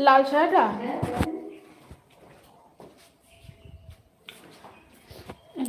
লাল শাড়িটা এই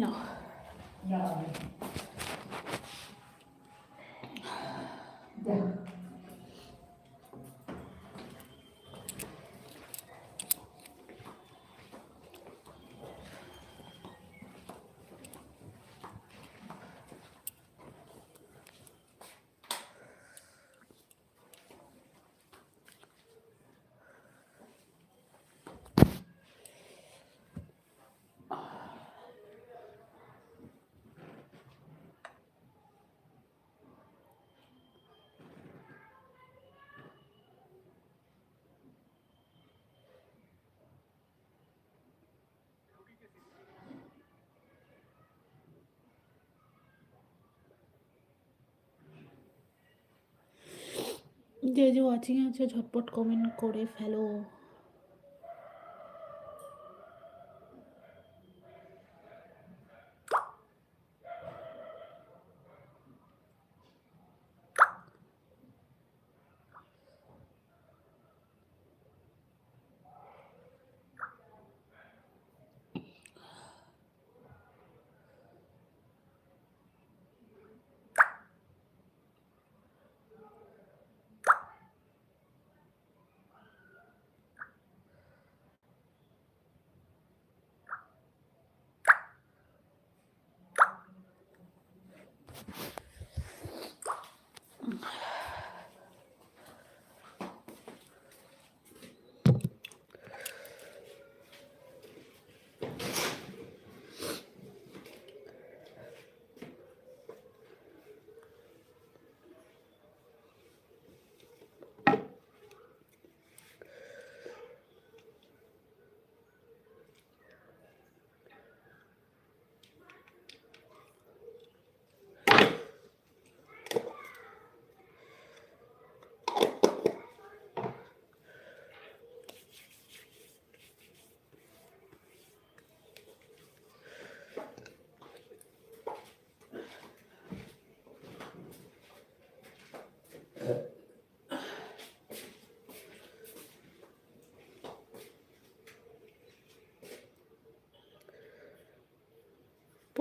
যে যে ওয়াচিং আছে ঝটপট কমেন্ট করে ফেলো।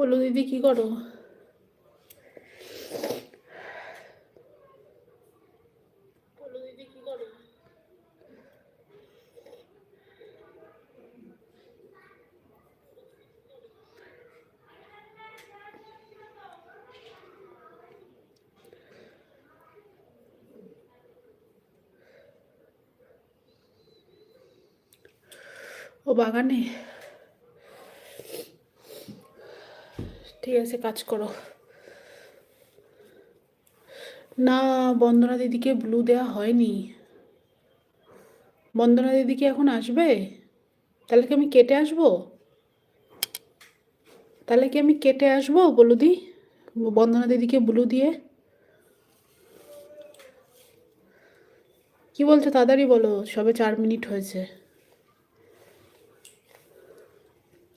পল্লু দিদি কি করো? দিদি কি করো? ও বাগানে? ঠিক আছে, কাজ করো। না, বন্দনা দিদিকে ব্লু দেওয়া হয়নি। বন্দনা দিদি কি এখন আসবে? তাহলে কি আমি কেটে আসব? তাহলে কি আমি কেটে আসব বলুদি বন্দনা দিদিকে ব্লু দিয়ে। কি বলছো, তাড়াতাড়ি বলো, সবে চার মিনিট হয়েছে।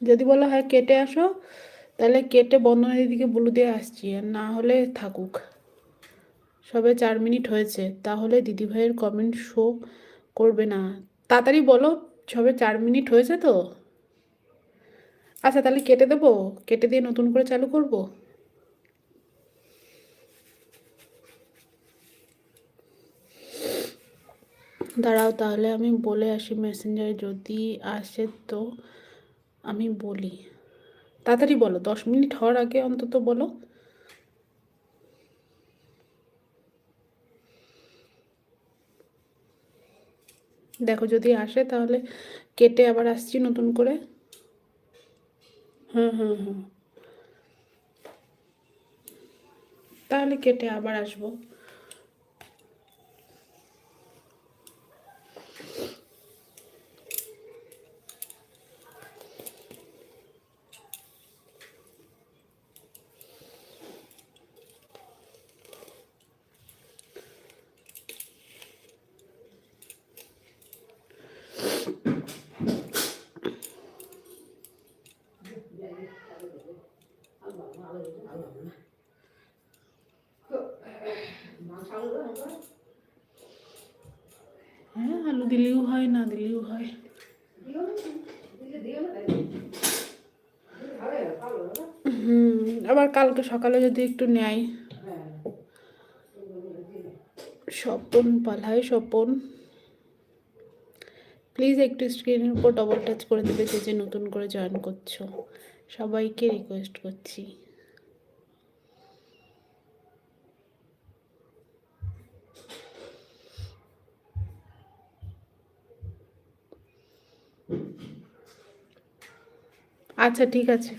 যদি বলো হ্যাঁ কেটে আসো তাহলে কেটে বন্দনা দিদিকে ব্লু দিয়ে আসছি, আর না হলে থাকুক। সবে চার মিনিট হয়েছে, তাহলে দিদিভাইয়ের কমেন্ট শো করবে না। তাড়াতাড়ি বলো, সবে চার মিনিট হয়েছে তো? আচ্ছা তাহলে কেটে দেবো? কেটে দিয়ে নতুন করে চালু করব? দাঁড়াও, তাহলে আমি বলে আসি মেসেঞ্জারে যদি আসে তো আমি বলি। তাড়াতাড়ি বলো, দশ মিনিট হওয়ার আগে অন্তত বলো। দেখো, যদি আসে তাহলে কেটে আবার আসছি নতুন করে। হুম হুম হুম। তাহলে কেটে আবার আসব। হ্যাঁ আলু দিলেও হয়, না দিলেও হয়। হুম, আবার কালকে সকালে যদি একটু নেয়। স্বপন পালায়, স্বপন। প্লিজ একটু স্ক্রিনের উপর ডবল টাচ করে দেবে যে যে নতুন করে জয়েন করছ। সবাইকে রিকোয়েস্ট করছি। আচ্ছা ঠিক আছে।